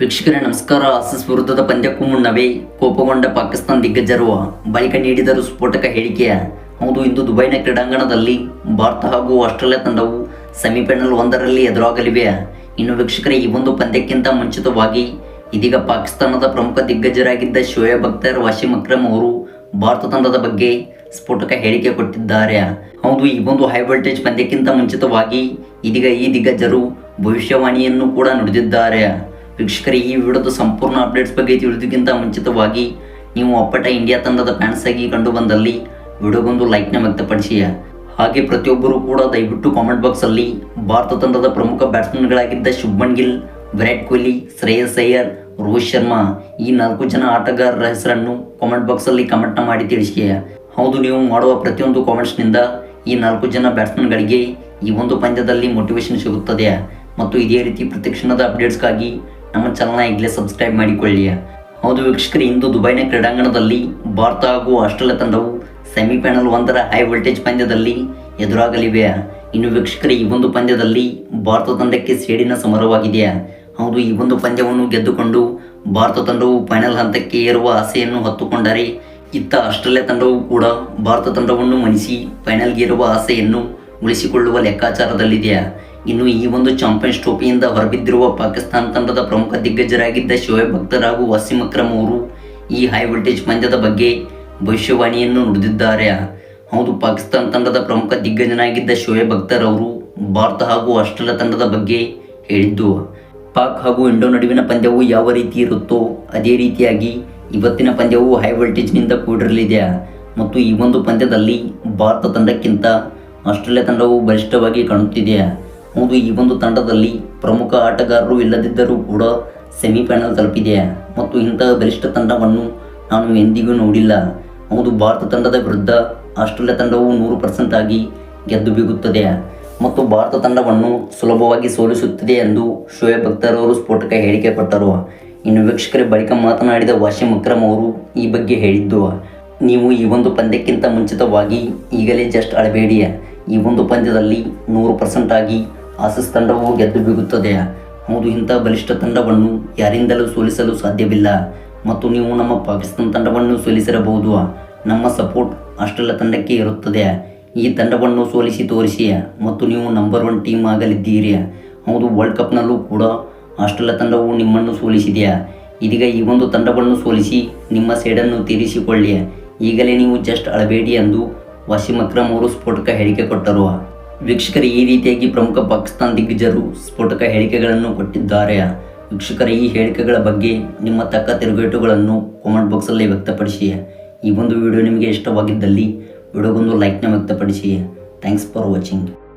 ವೀಕ್ಷಕರೇ, ನಮಸ್ಕಾರ. ಆಸೀಸ್ ವಿರುದ್ಧದ ಪಂದ್ಯಕ್ಕೂ ಮುನ್ನವೇ ಕೋಪಗೊಂಡ ಪಾಕಿಸ್ತಾನ ದಿಗ್ಗಜರು ಬಳಿಕ ನೀಡಿದರು ಸ್ಫೋಟಕ ಹೇಳಿಕೆಯ ಹೌದು, ಇಂದು ದುಬೈನ ಕ್ರೀಡಾಂಗಣದಲ್ಲಿ ಭಾರತ ಹಾಗೂ ಆಸ್ಟ್ರೇಲಿಯಾ ತಂಡವು ಸೆಮಿಫೈನಲ್ ಒಂದರಲ್ಲಿ ಎದುರಾಗಲಿವೆ. ಇನ್ನು ವೀಕ್ಷಕರೇ, ಈ ಒಂದು ಪಂದ್ಯಕ್ಕಿಂತ ಮುಂಚಿತವಾಗಿ ಇದೀಗ ಪಾಕಿಸ್ತಾನದ ಪ್ರಮುಖ ದಿಗ್ಗಜರಾಗಿದ್ದ ಶೋಯಬ್ ಅಖ್ತರ್ ವಾಶಿಮ್ ಅಕ್ರಮ್ ಅವರು ಭಾರತ ತಂಡದ ಬಗ್ಗೆ ಸ್ಫೋಟಕ ಹೇಳಿಕೆ ಕೊಟ್ಟಿದ್ದಾರೆ. ಹೌದು, ಈ ಒಂದು ಹೈ ವೋಲ್ಟೇಜ್ ಪಂದ್ಯಕ್ಕಿಂತ ಮುಂಚಿತವಾಗಿ ಇದೀಗ ಈ ದಿಗ್ಗಜರು ಭವಿಷ್ಯವಾಣಿಯನ್ನು ಕೂಡ ನುಡಿದಿದ್ದಾರೆ. ವೀಕ್ಷಕರೇ, ಈ ವಿಡಿಯೋದ ಸಂಪೂರ್ಣ ಅಪ್ಡೇಟ್ಸ್ ಬಗ್ಗೆ ತಿಳಿದಕ್ಕಿಂತ ಮುಂಚಿತವಾಗಿ ನೀವು ಅಪ್ಪಟ ಇಂಡಿಯಾ ತಂಡದ ಫ್ಯಾನ್ಸ್ ಆಗಿ ಕಂಡು ಬಂದಲ್ಲಿ ವಿಡಿಯೋಗೊಂದು ಲೈಕ್ನ ವ್ಯಕ್ತಪಡಿಸಿ. ಹಾಗೆ ಪ್ರತಿಯೊಬ್ಬರು ಕೂಡ ದಯವಿಟ್ಟು ಕಾಮೆಂಟ್ ಬಾಕ್ಸಲ್ಲಿ ಭಾರತ ತಂಡದ ಪ್ರಮುಖ ಬ್ಯಾಟ್ಸ್ಮನ್ಗಳಾಗಿದ್ದ ಶುಭ್ಮನ್ ಗಿಲ್, ವಿರಾಟ್ ಕೊಹ್ಲಿ, ಶ್ರೇಯಸ್ ಅಯ್ಯರ್, ರೋಹಿತ್ ಶರ್ಮಾ ಈ ನಾಲ್ಕು ಜನ ಆಟಗಾರರ ಹೆಸರನ್ನು ಕಾಮೆಂಟ್ ಬಾಕ್ಸಲ್ಲಿ ಕಮೆಂಟ್ನ ಮಾಡಿ ತಿಳಿಸಿಯ ಹೌದು, ನೀವು ಮಾಡುವ ಪ್ರತಿಯೊಂದು ಕಾಮೆಂಟ್ಸ್ನಿಂದ ಈ ನಾಲ್ಕು ಜನ ಬ್ಯಾಟ್ಸ್ಮನ್ಗಳಿಗೆ ಈ ಒಂದು ಪಂದ್ಯದಲ್ಲಿ ಮೋಟಿವೇಶನ್ ಸಿಗುತ್ತದೆ. ಮತ್ತು ಇದೇ ರೀತಿ ಪ್ರತಿಕ್ಷಣದ ಅಪ್ಡೇಟ್ಸ್ಗಾಗಿ ನಮ್ಮ ಚಾನಲ್ನ ಈಗಲೇ ಸಬ್ಸ್ಕ್ರೈಬ್ ಮಾಡಿಕೊಳ್ಳಿ ಹೌದು ವೀಕ್ಷಕರು, ಇಂದು ದುಬೈನ ಕ್ರೀಡಾಂಗಣದಲ್ಲಿ ಭಾರತ ಹಾಗೂ ಆಸ್ಟ್ರೇಲಿಯಾ ತಂಡವು ಸೆಮಿಫೈನಲ್ ಒಂದರ ಹೈ ವೋಲ್ಟೇಜ್ ಪಂದ್ಯದಲ್ಲಿ ಎದುರಾಗಲಿವೆ ಇನ್ನು ವೀಕ್ಷಕರು, ಈ ಒಂದು ಪಂದ್ಯದಲ್ಲಿ ಭಾರತ ತಂಡಕ್ಕೆ ಸೇಡಿನ ಸಮರವಾಗಿದೆಯಾ? ಹೌದು, ಈ ಒಂದು ಪಂದ್ಯವನ್ನು ಗೆದ್ದುಕೊಂಡು ಭಾರತ ತಂಡವು ಫೈನಲ್ ಹಂತಕ್ಕೆ ಏರುವ ಆಸೆಯನ್ನು ಹೊತ್ತುಕೊಂಡರೆ ಇತ್ತ ಆಸ್ಟ್ರೇಲಿಯಾ ತಂಡವು ಕೂಡ ಭಾರತ ತಂಡವನ್ನು ಮಣಿಸಿ ಫೈನಲ್ಗೆ ಏರುವ ಆಸೆಯನ್ನು ಉಳಿಸಿಕೊಳ್ಳುವ ಲೆಕ್ಕಾಚಾರದಲ್ಲಿದೆ ಇನ್ನು ಈ ಒಂದು ಚಾಂಪಿಯನ್ಸ್ ಟ್ರೋಫಿಯಿಂದ ಹೊರಬಿದ್ದಿರುವ ಪಾಕಿಸ್ತಾನ ತಂಡದ ಪ್ರಮುಖ ದಿಗ್ಗಜರಾಗಿದ್ದ ಶೋಯಬ್ ಅಖ್ತರ್ ಹಾಗೂ ವಸೀಂ ಅಕ್ರಮ್ ಅವರು ಈ ಹೈ ವೋಲ್ಟೇಜ್ ಪಂದ್ಯದ ಬಗ್ಗೆ ಭವಿಷ್ಯವಾಣಿಯನ್ನು ನುಡಿದಿದ್ದಾರೆ. ಹೌದು, ಪಾಕಿಸ್ತಾನ ತಂಡದ ಪ್ರಮುಖ ದಿಗ್ಗಜನಾಗಿದ್ದ ಶೋಯಬ್ ಅಖ್ತರ್ ಅವರು ಭಾರತ ಹಾಗೂ ಆಸ್ಟ್ರೇಲಿಯಾ ತಂಡದ ಬಗ್ಗೆ ಹೇಳಿದ್ದು, ಪಾಕ್ ಹಾಗೂ ಇಂಡೋ ನಡುವಿನ ಪಂದ್ಯವು ಯಾವ ರೀತಿ ಇರುತ್ತೋ ಅದೇ ರೀತಿಯಾಗಿ ಇವತ್ತಿನ ಪಂದ್ಯವು ಹೈ ವೋಲ್ಟೇಜ್ನಿಂದ ಕೂಡಿರಲಿದೆ. ಮತ್ತು ಈ ಒಂದು ಪಂದ್ಯದಲ್ಲಿ ಭಾರತ ತಂಡಕ್ಕಿಂತ ಆಸ್ಟ್ರೇಲಿಯಾ ತಂಡವು ಬಲಿಷ್ಠವಾಗಿ ಕಾಣುತ್ತಿದೆ. ಹೌದು ಈ ಒಂದು ತಂಡದಲ್ಲಿ ಪ್ರಮುಖ ಆಟಗಾರರು ಇಲ್ಲದಿದ್ದರೂ ಕೂಡ ಸೆಮಿಫೈನಲ್ ತಲುಪಿದೆ. ಮತ್ತು ಇಂತಹ ಬಲಿಷ್ಠ ತಂಡವನ್ನು ನಾನು ಎಂದಿಗೂ ನೋಡಿಲ್ಲ. ಹೌದು, ಭಾರತ ತಂಡದ ವಿರುದ್ಧ ಆಸ್ಟ್ರೇಲಿಯಾ ತಂಡವು ನೂರು ಪರ್ಸೆಂಟ್ ಆಗಿ ಗೆದ್ದು ಬೀಗುತ್ತದೆ. ಮತ್ತು ಭಾರತ ತಂಡವನ್ನು ಸುಲಭವಾಗಿ ಸೋಲಿಸುತ್ತದೆ ಎಂದು ಶೋಯಬ್ ಅಖ್ತರ್ ಅವರು ಸ್ಫೋಟಕ ಹೇಳಿಕೆ ಕೊಟ್ಟರು. ಇನ್ನು ವೀಕ್ಷಕರ, ಬಳಿಕ ಮಾತನಾಡಿದ ವಾಶಿಮ್ ಅಕ್ರಮ್ ಅವರು ಈ ಬಗ್ಗೆ ಹೇಳಿದ್ದು, ನೀವು ಈ ಒಂದು ಪಂದ್ಯಕ್ಕಿಂತ ಮುಂಚಿತವಾಗಿ ಈಗಲೇ ಜಸ್ಟ್ ಅಳಬೇಡಿ. ಈ ಒಂದು ಪಂದ್ಯದಲ್ಲಿ ನೂರು ಪರ್ಸೆಂಟ್ ಆಗಿ ಆಸೀಸ್ ತಂಡವು ಗೆದ್ದು ಬೀಗುತ್ತದೆ. ಹೌದು, ಇಂಥ ಬಲಿಷ್ಠ ತಂಡವನ್ನು ಯಾರಿಂದಲೂ ಸೋಲಿಸಲು ಸಾಧ್ಯವಿಲ್ಲ. ಮತ್ತು ನೀವು ನಮ್ಮ ಪಾಕಿಸ್ತಾನ ತಂಡವನ್ನು ಸೋಲಿಸಿರಬಹುದು. ನಮ್ಮ ಸಪೋರ್ಟ್ ಆಸ್ಟ್ರೇಲಿಯಾ ತಂಡಕ್ಕೆ ಇರುತ್ತದೆ. ಈ ತಂಡವನ್ನು ಸೋಲಿಸಿ ತೋರಿಸಿ ಮತ್ತು ನೀವು ನಂಬರ್ ಒನ್ ಟೀಮ್ ಆಗಲಿದ್ದೀರಿ. ಹೌದು ವರ್ಲ್ಡ್ ಕಪ್ನಲ್ಲೂ ಕೂಡ ಆಸ್ಟ್ರೇಲಿಯಾ ತಂಡವು ನಿಮ್ಮನ್ನು ಸೋಲಿಸಿದೆಯಾ ಇದೀಗ ಈ ಒಂದು ತಂಡವನ್ನು ಸೋಲಿಸಿ ನಿಮ್ಮ ಸೈಡನ್ನು ತೀರಿಸಿಕೊಳ್ಳಿ. ಈಗಲೇ ನೀವು ಜಸ್ಟ್ ಅಳಬೇಡಿ ಎಂದು ವಾಸಿಮ್ ಅಕ್ರಮ್ ಅವರು ಸ್ಫೋಟಕ ಹೇಳಿಕೆ ಕೊಟ್ಟರು. ವೀಕ್ಷಕರು, ಈ ರೀತಿಯಾಗಿ ಪ್ರಮುಖ ಪಾಕಿಸ್ತಾನ ದಿಗ್ಗಜರು ಸ್ಫೋಟಕ ಹೇಳಿಕೆಗಳನ್ನು ಕೊಟ್ಟಿದ್ದಾರೆ. ವೀಕ್ಷಕರ, ಈ ಹೇಳಿಕೆಗಳ ಬಗ್ಗೆ ನಿಮ್ಮ ತಕ್ಕ ತಿರುಗೇಟುಗಳನ್ನು ಕಾಮೆಂಟ್ ಬಾಕ್ಸಲ್ಲಿ ವ್ಯಕ್ತಪಡಿಸಿ. ಈ ಒಂದು ವಿಡಿಯೋ ನಿಮಗೆ ಇಷ್ಟವಾಗಿದ್ದಲ್ಲಿ, ವಿಡಿಯೋಗೊಂದು ಲೈಕ್ನ ವ್ಯಕ್ತಪಡಿಸಿ. Thanks for watching